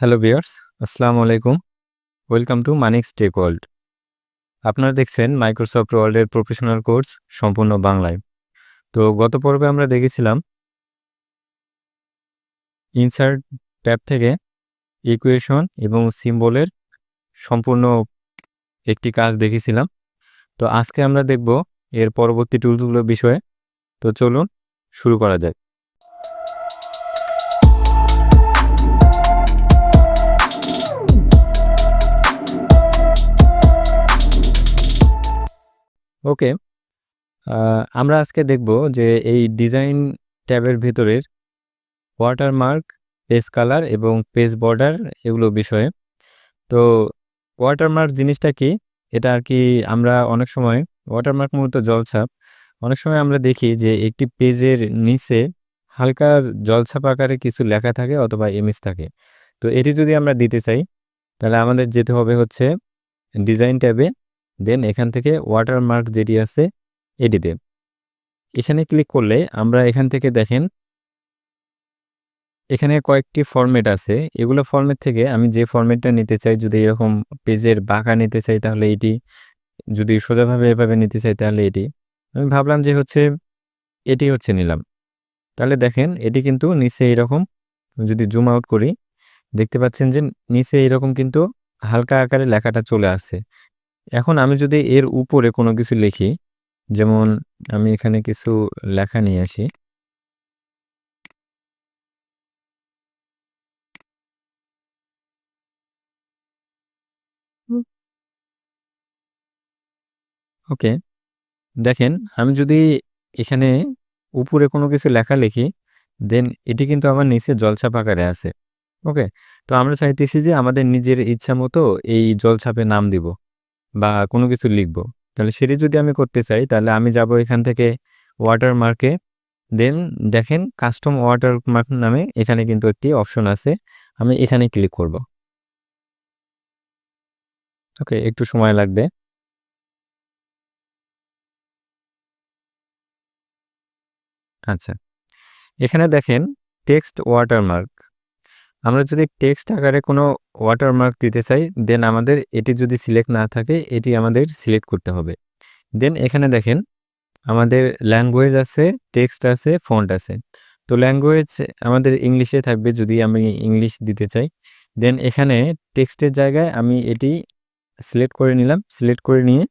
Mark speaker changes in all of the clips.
Speaker 1: Hello viewers আসসালামু আলাইকুম welcome to Manik's tech world আপনারা দেখছেন মাইক্রোসফট ওয়ার্ল্ডের প্রফেশনাল কোর্স সম্পূর্ণ বাংলায়। তো গত পর্বে আমরা দেখেছিলাম ইনসার্ট ট্যাব থেকে ইকুয়েশন এবং সিম্বলের সম্পূর্ণ একটি কাজ দেখেছিলাম। তো আজকে আমরা দেখব এর পরবর্তী টুলসগুলোর বিষয়ে। তো চলুন শুরু করা যায় ওকে। আমরা আজকে দেখব যে এই ডিজাইন ট্যাবের ভিতরের ওয়াটারমার্ক পেজ কালার এবং পেজ বর্ডার এগুলো বিষয়ে। তো ওয়াটারমার্ক জিনিসটা কি? এটা আর কি আমরা অনেক সময়, ওয়াটারমার্ক মূলত জলছাপ। অনেক সময় আমরা দেখি যে একটি পেজের নিচে হালকা জলছাপ আকারে কিছু লেখা থাকে অথবা ইমেজ থাকে। তো এটি যদি আমরা দিতে চাই, তাহলে আমাদের যেতে হবে হচ্ছে ডিজাইন ট্যাবে দেন এখান থেকে ওয়াটারমার্ক যেটি আছে এটিতে এখানে ক্লিক করলে আমরা এখান থেকে দেখেন, এখানে কয়েকটি ফরম্যাট আছে। এগুলো ফরম্যাট থেকে আমি যে ফরম্যাটটা নিতে চাই, যদি এরকম পেজের বাঁকা নিতে চাই, তাহলে এটি। যদি সোজাভাবে এভাবে নিতে চাই, তাহলে এটি। আমি ভাবলাম যে হচ্ছে, এটি হচ্ছে নিলাম। তাহলে দেখেন, এটি কিন্তু নিচে এরকম, যদি জুম আউট করি, দেখতে পাচ্ছেন যে নিচে এরকম কিন্তু হালকা আকারে লেখাটা চলে আসছে। এখন আমি যদি এর উপরে কোনো কিছু লিখি, যেমন আমি এখানে কিছু লেখা নিয়ে আসি। ওকে, দেখেন আমি যদি এখানে উপরে কোনো কিছু লেখা লিখি, দেন এটি কিন্তু আমার নিচে জলছাপ আকারে আছে। ওকে, তো আমরা চাইতেছি যে আমাদের নিজের ইচ্ছা মতো এই জলছাপে নাম দিব। বা কোনো কিছু লিখব। তাহলে সেটি যদি আমি করতে চাই, তাহলে আমি যাব এখান থেকে ওয়াটারমার্কে দেন দেখেন কাস্টম ওয়াটারমার্ক নামে এখানে কিন্তু একটি অপশন আছে, আমি এখানে ক্লিক করব। ওকে একটু সময় লাগবে। আচ্ছা এখানে দেখেন টেক্সট ওয়াটারমার্ক আমরা যদি টেক্সট আকারে কোনো ওয়াটারমার্ক দিতে চাই দেন আমাদের এটি যদি সিলেক্ট না থাকে, এটি আমাদের সিলেক্ট করতে হবে। দেন এখানে দেখেন, আমাদের ল্যাঙ্গুয়েজ আছে টেক্সট আছে ফন্ট আছে। তো ল্যাঙ্গুয়েজ আমাদের ইংলিশে থাকবে যদি আমি ইংলিশ দিতে চাই। দেন এখানে টেক্সটের জায়গায় আমি এটি সিলেক্ট করে নিলাম। সিলেক্ট করে নিয়ে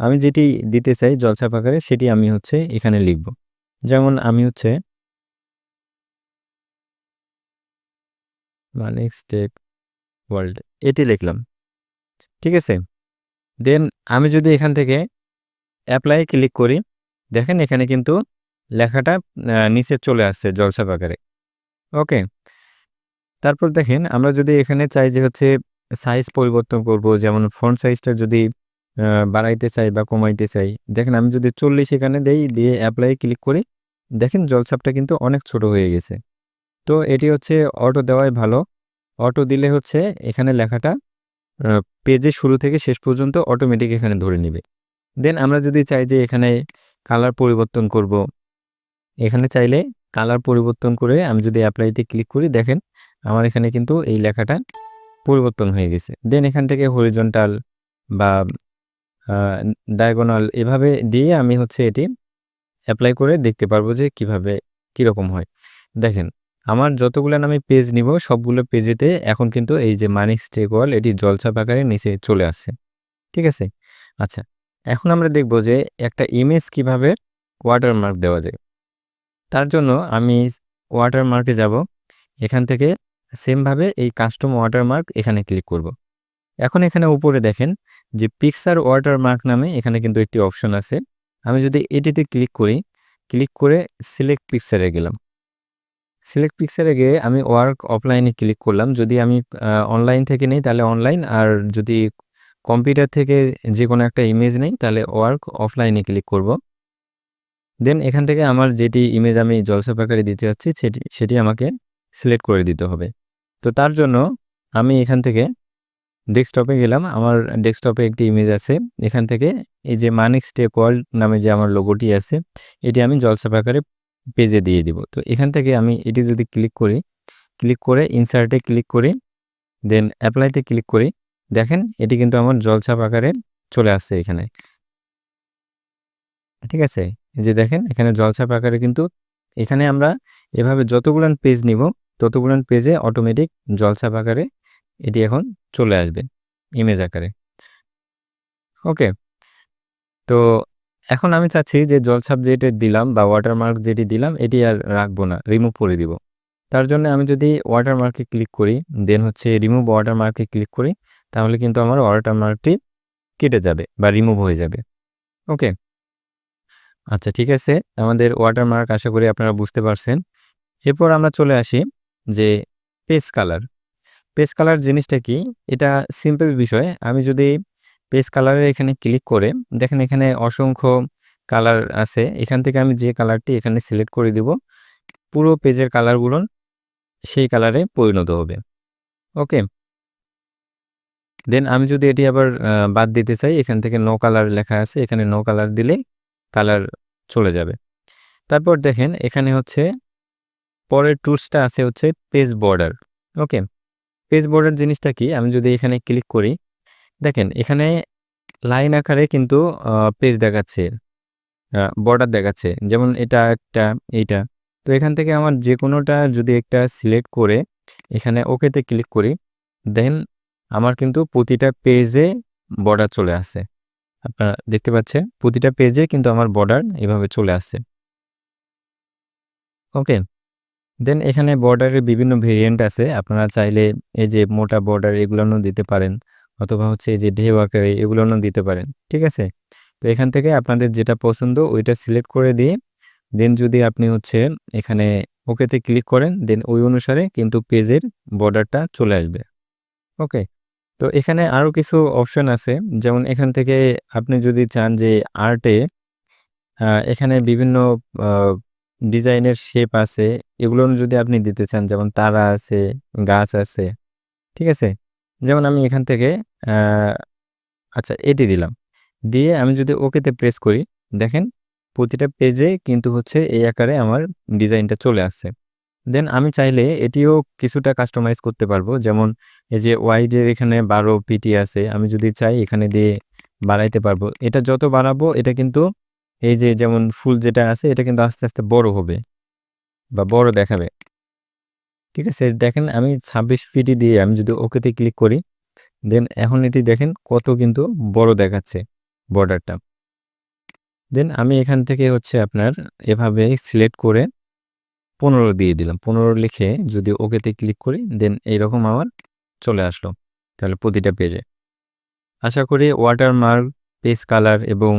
Speaker 1: আমি যেটি দিতে চাই জলছাপ আকারে, সেটি আমি হচ্ছে এখানে লিখব। যেমন আমি হচ্ছে মানে স্টেক ওয়ার্ল্ড এটি লিখলাম। ঠিক আছে? দেন আমি যদি এখান থেকে অ্যাপ্লাই ক্লিক করি, দেখেন এখানে কিন্তু লেখাটা নিচে চলে আসছে জলসা আকারে। ওকে তারপর দেখেন আমরা যদি এখানে চাই যে হচ্ছে সাইজ পরিবর্তন করব, যেমন ফ্রন্ট সাইজটা যদি বাড়াইতে চাই বা কমাইতে চাই। দেখেন আমি যদি চল্লিশ এখানে দেই, দিয়ে অ্যাপ্লাই ক্লিক করি, দেখেন জলছাপটা কিন্তু অনেক ছোট হয়ে গেছে। তো এটি হচ্ছে অটো দেওয়াই ভালো। অটো দিলে হচ্ছে এখানে লেখাটা পেজে শুরু থেকে শেষ পর্যন্ত অটোমেটিক এখানে ধরে নিবে। দেন আমরা যদি চাই যে এখানে কালার পরিবর্তন করব, এখানে চাইলে কালার পরিবর্তন করে আমি যদি অ্যাপ্লাইতে ক্লিক করি, দেখেন আমার এখানে কিন্তু এই লেখাটা পরিবর্তন হয়ে গেছে। দেন এখান থেকে হরিজন্টাল বা ডায়াগোনাল এভাবে দিয়ে আমি হচ্ছে এটি অ্যাপ্লাই করে দেখতে পারব যে কীভাবে, কীরকম হয়। দেখেন আমার যতগুলো আমি পেজ নিব, সবগুলো পেজেতে এখন কিন্তু এই যে মানিক স্টেক ওয়াল এটি জলছাপ আকারে নিচে চলে আসছে। ঠিক আছে? আচ্ছা এখন আমরা দেখব যে একটা ইমেজ কীভাবে ওয়াটারমার্ক দেওয়া যায়। তার জন্য আমি ওয়াটারমার্কে যাব। এখান থেকে সেমভাবে এই কাস্টম ওয়াটারমার্ক এখানে ক্লিক করব। এখন এখানে উপরে দেখেন যে পিকচার ওয়াটারমার্ক নামে এখানে কিন্তু একটি অপশন আছে। আমি যদি এটিতে ক্লিক করি ক্লিক করে সিলেক্ট পিকচারে গেলাম। সিলেক্ট পিকচারে গিয়ে আমি ওয়ার্ক অফলাইনে ক্লিক করলাম। যদি আমি অনলাইন থেকে নেই তাহলে অনলাইন আর যদি কম্পিউটার থেকে যে কোনো একটা ইমেজ নেই তাহলে ওয়ার্ক অফলাইনে ক্লিক করব। দেন এখান থেকে আমার যেটি ইমেজ আমি জলসা আকারে দিতে যাচ্ছি, সেটি সেটি আমাকে সিলেক্ট করে দিতে হবে। তো তার জন্য আমি এখান থেকে ডেস্কটপে গেলাম। আমার ডেস্কটপে একটি ইমেজ আছে। এখান থেকে এই যে মানিক স্টেপ ওয়ার্ল্ড নামে যে আমার লোগোটি আছে, এটি আমি জলসা আকারে পেজে দিয়ে দিব। তো এখান থেকে আমি এটি যদি ক্লিক করি ক্লিক করে ইনসার্টে ক্লিক করি দেন অ্যাপ্লাইতে ক্লিক করি, দেখেন এটি কিন্তু আমার জলছাপ আকারে চলে আসছে এখানে। ঠিক আছে? যে দেখেন এখানে জলছাপ আকারে কিন্তু এখানে আমরা এভাবে যতগুলান পেজ নিব ততগুলান পেজে অটোমেটিক জলছাপ আকারে এটি এখন চলে আসবে ইমেজ আকারে। ওকে তো এখন আমি চাচ্ছি যে জলছাপ যেটা দিলাম বা ওয়াটারমার্ক যেটি দিলাম, এটি আর রাখব না রিমুভ করে দিব। তার জন্য আমি যদি ওয়াটারমার্কে ক্লিক করি দেন হচ্ছে রিমুভ ওয়াটারমার্কে ক্লিক করি, তাহলে কিন্তু আমার ওয়াটারমার্কটি কেটে যাবে বা রিমুভ হয়ে যাবে। ওকে আচ্ছা ঠিক আছে। আমাদের ওয়াটারমার্ক আশা করি আপনারা বুঝতে পারছেন। এরপর আমরা চলে আসি যে পেজ কালার পেজ কালার জিনিসটা কি? এটা সিম্পল বিষয়। আমি যদি পেজ কালারের এখানে ক্লিক করে দেখেন এখানে অসংখ্য কালার আছে। এখান থেকে আমি যে কালারটি এখানে সিলেক্ট করে দিব, পুরো পেজের কালারগুলো সেই কালারে পরিণত হবে। ওকে দেন আমি যদি এটি আবার বাদ দিতে চাই, এখান থেকে নো কালার লেখা আছে, এখানে নো কালার দিলে কালার চলে যাবে। তারপর দেখেন এখানে হচ্ছে, পরের টুলসটা আছে হচ্ছে page border okay page border জিনিসটা কি? আমি যদি এখানে ক্লিক করি দেখেন, এখানে লাইন আকারে কিন্তু পেজ দেখাচ্ছে বর্ডার দেখাচ্ছে। যেমন এটা, একটা, এইটা। তো এখান থেকে আমার যে কোনোটা যদি একটা সিলেক্ট করে, এখানে ওকেতে ক্লিক করি দেন আমার কিন্তু প্রতিটা পেজে বর্ডার চলে আসে। আপনারা দেখতে পাচ্ছেন, প্রতিটা পেজে কিন্তু আমার বর্ডার এভাবে চলে আসছে ওকে দেন এখানে বর্ডারের বিভিন্ন ভেরিয়েন্ট আছে। আপনারা চাইলে এই যে মোটা বর্ডার এগুলো দিতে পারেন। অথবা হচ্ছে যে ঢেউ আকারে এগুলো দিতে পারেন, ঠিক আছে? তো এখান থেকে আপনাদের যেটা পছন্দ ওইটা সিলেক্ট করে দিয়ে দেন যদি আপনি হচ্ছে এখানে ওকেতে ক্লিক করেন, দেন ওই অনুসারে কিন্তু পেজের বর্ডারটা চলে আসবে। ওকে তো এখানে আরও কিছু অপশন আছে। যেমন এখান থেকে আপনি যদি চান যে আর্টে এখানে বিভিন্ন ডিজাইনের শেপ আছে। এগুলো যদি আপনি দিতে চান, যেমন তারা আছে, গাছ আছে, ঠিক আছে? যেমন আমি এখান থেকে আচ্ছা এটি দিলাম। দিয়ে আমি যদি ওকেতে প্রেস করি, দেখেন প্রতিটা পেজে কিন্তু হচ্ছে এই আকারে আমার ডিজাইনটা চলে আসছে। দেন আমি চাইলে এটিও কিছুটা কাস্টমাইজ করতে পারব। যেমন এই যে ওয়াইডের এখানে বারো পিটি আছে, আমি যদি চাই এখানে দিয়ে বাড়াইতে পারব। এটা যত বাড়াবো, এটা কিন্তু এই যে যেমন ফুল যেটা আছে, এটা কিন্তু আস্তে আস্তে বড় হবে বা বড় দেখাবে। ঠিক আছে? দেখেন আমি ছাব্বিশ ফিটি দিয়ে আমি যদি ওকেতে ক্লিক করি দেন এখন এটি দেখেন কত কিন্তু বড় দেখাচ্ছে বর্ডারটা দেন আমি এখান থেকে হচ্ছে আপনার এভাবে সিলেক্ট করে পনেরো দিয়ে দিলাম। পনেরো লিখে যদি ওকেতে ক্লিক করি দেন এইরকম আমার চলে আসলো। তাহলে প্রতিটা পেজে আশা করি ওয়াটারমার্ক পেজ কালার এবং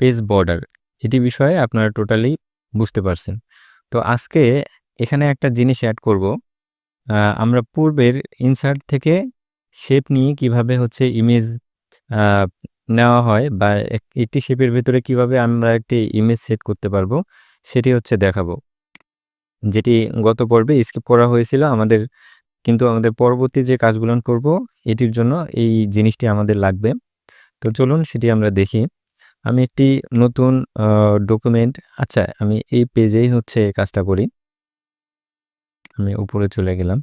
Speaker 1: পেজ বর্ডার এটি বিষয়ে আপনারা টোটালি বুঝতে পারছেন। তো আজকে এখানে একটা জিনিস অ্যাড করব। আমরা পূর্বের ইনসার্ট থেকে শেপ নিয়ে কীভাবে হচ্ছে ইমেজ নেওয়া হয় বা একটি শেপের ভেতরে কীভাবে আমরা একটি ইমেজ সেট করতে পারব, সেটি হচ্ছে দেখাবো। যেটি গত পর্বে স্কিপ করা হয়েছিল, আমাদের কিন্তু আমাদের পরবর্তী যে কাজগুলো করব, এটির জন্য এই জিনিসটি আমাদের লাগবে। তো চলুন সেটি আমরা দেখি। আমি একটি নতুন ডকুমেন্ট আচ্ছা আমি এই পেজেই হচ্ছে কাজটা করি। আমি উপরে চলে গেলাম।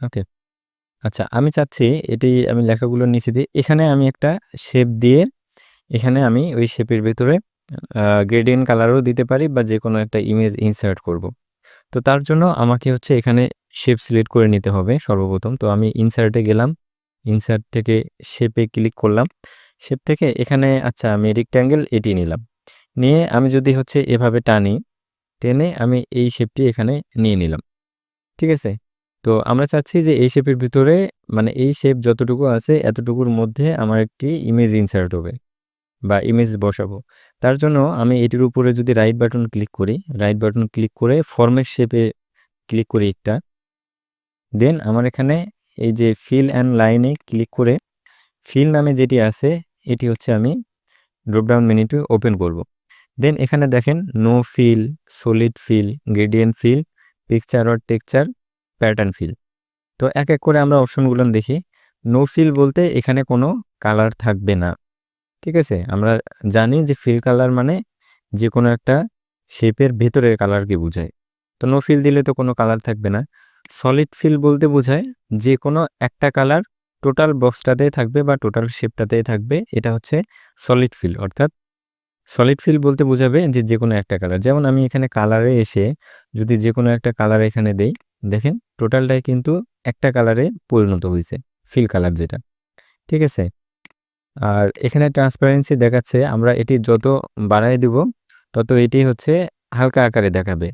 Speaker 1: ওকে আচ্ছা আমি চাচ্ছি এটি আমি লেখাগুলো নিচে দিই এখানে আমি একটা শেপ দিয়ে, এখানে আমি ওই শেপের ভেতরে গ্রেডিয়েন্ট কালারও দিতে পারি বা যে কোনো একটা ইমেজ ইনসার্ট করব। তো তার জন্য আমাকে হচ্ছে এখানে শেপ সিলেক্ট করে নিতে হবে সর্বপ্রথম। তো আমি ইনসার্টে গেলাম ইনসার্ট থেকে শেপে ক্লিক করলাম। শেপ থেকে এখানে আচ্ছা আমি রেক্ট্যাঙ্গেল এটি নিলাম। নিয়ে আমি যদি হচ্ছে এভাবে টানি টেনে আমি এই শেপটি এখানে নিয়ে নিলাম। ঠিক আছে? তো আমরা চাচ্ছি যে এই শেপের ভিতরে মানে এই শেপ যতটুকু আছে, এতটুকুর মধ্যে আমার একটি ইমেজ ইনসার্ট হবে বা ইমেজ বসাবো। তার জন্য আমি এটির উপরে যদি রাইট বাটন ক্লিক করি রাইট বাটন ক্লিক করে ফর্মের শেপে ক্লিক করি একটা। দেন আমার এখানে এই যে ফিল অ্যান্ড লাইনে ক্লিক করে ফিল নামে যেটি আছে, এটি হচ্ছে আমি ড্রপডাউন মেনুটি ওপেন করব। দেন এখানে দেখেন no fill solid fill gradient fill picture or texture pattern fill তো এক এক করে আমরা অপশনগুলো দেখি। নো ফিল বলতে এখানে কোনো কালার থাকবে না। ঠিক আছে? আমরা জানি যে ফিল কালার মানে যে কোনো একটা শেপের ভেতরের কালারকে বোঝায়। তো নো ফিল দিলে তো কোনো কালার থাকবে না। সলিড ফিল বলতে বোঝায় যে কোনো একটা কালার টোটাল বক্সটাতেই থাকবে বা টোটাল শেপটাতেই থাকবে। এটা হচ্ছে সলিড ফিল অর্থাৎ সলিড ফিল বলতে বোঝাবে যে যে কোনো একটা কালার যেমন আমি এখানে কালারে এসে যদি যে কোনো একটা কালার এখানে দেই, দেখেন টোটালটাই কিন্তু একটা কালারে পরিণত হয়েছে ফিল কালার যেটা। ঠিক আছে? আর এখানে ট্রান্সপারেন্সি দেখাচ্ছে, আমরা এটি যত বাড়াই দিব, তত এটি হচ্ছে হালকা আকারে দেখাবে।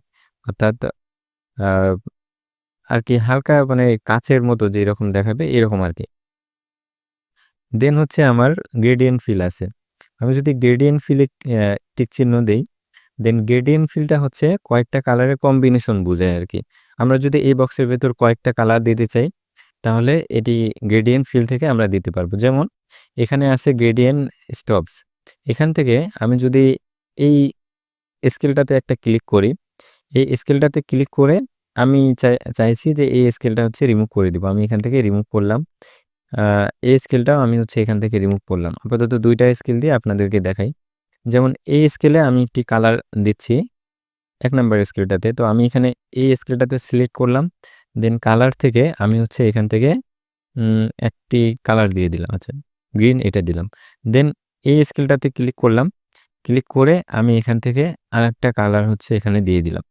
Speaker 1: অর্থাৎ আর কি হালকা মানে কাচের মতো যেরকম দেখাবে, এরকম আর কি। দেন হচ্ছে আমার গ্রেডিয়েন্ট ফিল আছে। আমি যদি গ্রেডিয়েন্ট ফিলে টিক চিহ্ন দিই দেন গ্রেডিয়েন্ট ফিলটা হচ্ছে কয়েকটা কালারের কম্বিনেশন বোঝায় আর কি। আমরা যদি এই বক্সের ভেতর কয়েকটা কালার দিতে চাই, তাহলে এটি গ্রেডিয়েন্ট ফিল থেকে আমরা দিতে পারব। যেমন, এখানে আছে গ্রেডিয়েন্ট স্টপস এখান থেকে আমি যদি এই স্কেলটাতে একটা ক্লিক করি, এই স্কেলটাতে ক্লিক করে আমি চাইছি যে এই স্কেলটা হচ্ছে রিমুভ করে দিব। আমি এখান থেকে রিমুভ করলাম। এই স্কেলটাও আমি হচ্ছে এখান থেকে রিমুভ করলাম। আপাতত দুইটা স্কেল দিয়ে আপনাদেরকে দেখাই। যেমন এই স্কেলে আমি একটি কালার দিচ্ছি এক নম্বর স্কেলটাতে। তো আমি এখানে এই স্কেলটাতে সিলেক্ট করলাম। দেন কালার থেকে আমি হচ্ছে এখান থেকে একটি কালার দিয়ে দিলাম। আচ্ছা গ্রিন এটা দিলাম। দেন এই স্কেলটাতে ক্লিক করলাম। ক্লিক করে আমি এখান থেকে আর একটা কালার হচ্ছে এখানে দিয়ে দিলাম।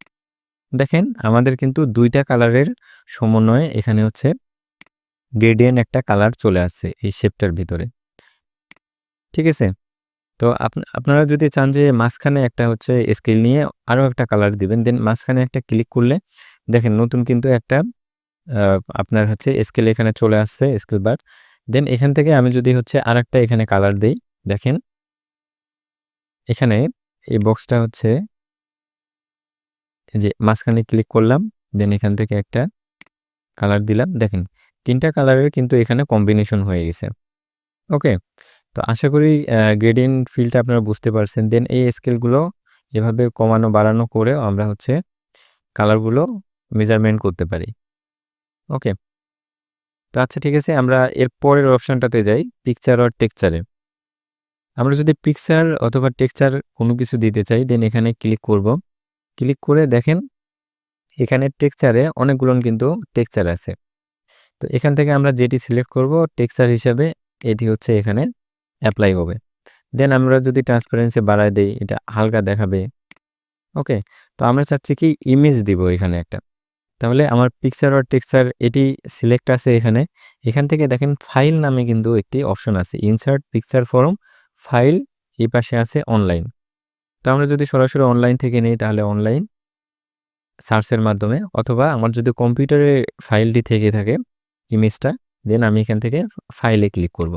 Speaker 1: দেখেন, আমাদের কিন্তু দুইটা কালারের সমন্বয়ে এখানে হচ্ছে গ্রেডিয়েন্ট একটা কালার চলে আসছে এই শেপটার ভিতরে। ঠিক আছে? তো আপনারা যদি চান যে মাঝখানে একটা হচ্ছে স্কেল নিয়ে আরও একটা কালার দিবেন দেন মাঝখানে একটা ক্লিক করলে দেখেন নতুন কিন্তু একটা আপনার হচ্ছে স্কেল এখানে চলে আসছে স্কেল বার দেন এখান থেকে আমি যদি হচ্ছে আর এখানে কালার দিই, দেখেন। এখানে এই বক্সটা হচ্ছে যে মাঝখানে ক্লিক করলাম দেন এখান থেকে একটা কালার দিলাম, দেখেন। তিনটা কালারের কিন্তু এখানে কম্বিনেশন হয়ে গেছে। ওকে তো আশা করি গ্রেডিয়েন্ট ফিলটা আপনারা বুঝতে পারছেন। দেন এই স্কেলগুলো এভাবে কমানো, বাড়ানো করেও আমরা হচ্ছে কালারগুলো মেজারমেন্ট করতে পারি। ওকে তো আচ্ছা ঠিক আছে, আমরা এর পরের অপশানটাতে যাই পিকচার আর টেক্সচারে আমরা যদি পিকচার অথবা টেক্সচার কোনো কিছু দিতে চাই দেন এখানে ক্লিক করব। ক্লিক করে দেখেন, এখানে টেক্সচারে অনেকগুলো কিন্তু টেক্সচার আছে। তো এখান থেকে আমরা যেটি সিলেক্ট করব টেক্সচার হিসাবে এটি হচ্ছে এখানে অ্যাপ্লাই হবে। দেন আমরা যদি ট্রান্সপারেন্সি বাড়ায় দিই, এটা হালকা দেখাবে। ওকে তো আমরা চাচ্ছি কি ইমেজ দিব এখানে একটা। তাহলে আমার পিকচার আর টেক্সচার এটি সিলেক্ট আছে এখানে। এখান থেকে দেখেন ফাইল নামে কিন্তু একটি অপশন আছে। ইনসার্ট পিকচার ফরম ফাইল এই পাশে আছে অনলাইন তো আমরা যদি সরাসরি অনলাইন থেকে নেই, তাহলে অনলাইন সার্চের মাধ্যমে অথবা আমার যদি কম্পিউটারে ফাইলটি থেকে থাকে ইমেজটা দেন আমি এখান থেকে ফাইলে ক্লিক করব।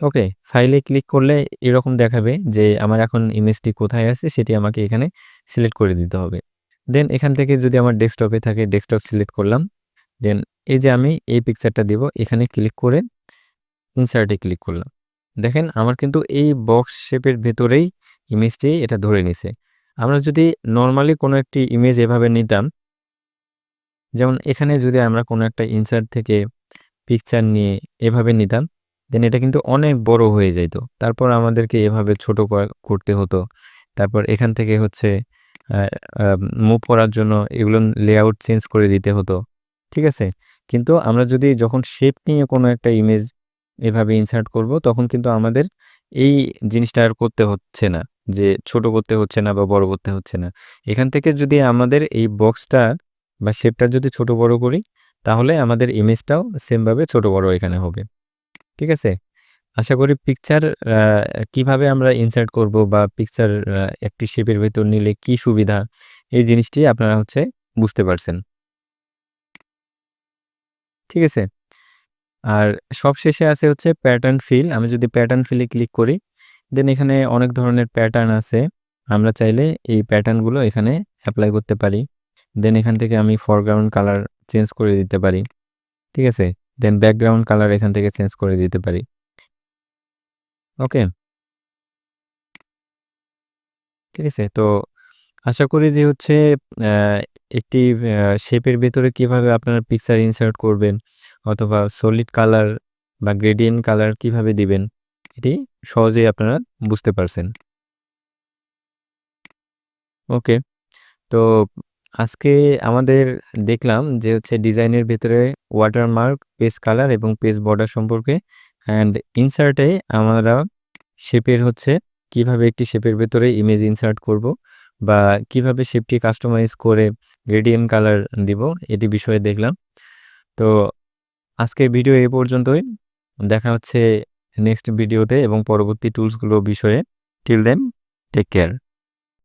Speaker 1: ওকে ফাইলে ক্লিক করলে এরকম দেখাবে যে আমার এখন ইমেজটি কোথায় আছে, সেটি আমাকে এখানে সিলেক্ট করে দিতে হবে। দেন এখান থেকে যদি আমার ডেস্কটপে থাকে ডেস্কটপ সিলেক্ট করলাম দেন এই যে আমি এই পিকচারটা দিব, এখানে ক্লিক করে ইনসার্টে ক্লিক করলাম। দেখেন, আমার কিন্তু এই বক্স শেপের ভেতরেই ইমেজটি এটা ধরে নিছে। আমরা যদি নর্মালি কোনো একটি ইমেজ এভাবে নিতাম যেমন এখানে যদি আমরা কোনো একটা ইনসার্ট থেকে পিকচার নিয়ে এভাবে নিতাম দেন এটা কিন্তু অনেক বড় হয়ে যাইত। তারপর আমাদেরকে এভাবে ছোট করতে হতো। তারপর এখান থেকে হচ্ছে মুভ করার জন্য এগুলো লেআউট চেঞ্জ করে দিতে হতো। ঠিক আছে? কিন্তু আমরা যদি যখন শেপ নিয়ে কোনো একটা ইমেজ এভাবে ইনসার্ট করব, তখন কিন্তু আমাদের এই জিনিসটা আর করতে হচ্ছে না। যে ছোট করতে হচ্ছে না বা বড় করতে হচ্ছে না। এখান থেকে যদি আমাদের এই বক্সটা বা শেপটা যদি ছোট বড় করি, তাহলে আমাদের ইমেজটাও সেমভাবে ছোট বড় এখানে হবে। ঠিক আছে? আশা করি পিকচার কীভাবে আমরা ইনসার্ট করব বা পিকচার একটি শেপের ভেতর নিলে কি সুবিধা, এই জিনিসটি আপনারা হচ্ছে বুঝতে পারছেন। ঠিক আছে? আর সব শেষে আছে হচ্ছে প্যাটার্ন ফিল আমি যদি প্যাটার্ন ফিলে ক্লিক করি দেন এখানে অনেক ধরনের প্যাটার্ন আছে। আমরা চাইলে এই প্যাটার্নগুলো এখানে অ্যাপ্লাই করতে পারি। দেন এখান থেকে আমি ফরগ্রাউন্ড কালার চেঞ্জ করে দিতে পারি। ঠিক আছে? দেন ব্যাকগ্রাউন্ড কালার এখান থেকে চেঞ্জ করে দিতে পারি। ওকে ঠিক আছে? তো আশা করি যে হচ্ছে একটি শেপের ভেতরে কীভাবে আপনারা পিকচার ইনসার্ট করবেন অথবা সলিড কালার বা গ্রেডিয়েন্ট কালার কীভাবে দিবেন, এটি সহজেই আপনারা বুঝতে পারছেন। ওকে তো আজকে আমাদের দেখলাম যে হচ্ছে ডিজাইনের ভেতরে ওয়াটারমার্ক, পেজ কালার এবং পেজ বর্ডার সম্পর্কে অ্যান্ড ইনসার্টে আমরা শেপের হচ্ছে কীভাবে একটি শেপের ভেতরে ইমেজ ইনসার্ট করব বা কীভাবে শেপটি কাস্টমাইজ করে গ্রেডিয়েন্ট কালার দিব এটি বিষয়ে দেখলাম। তো আজকের ভিডিও এ পর্যন্তই। দেখা হচ্ছে নেক্সট ভিডিওতে এবং পরবর্তী টুলসগুলো বিষয়ে। Till then take care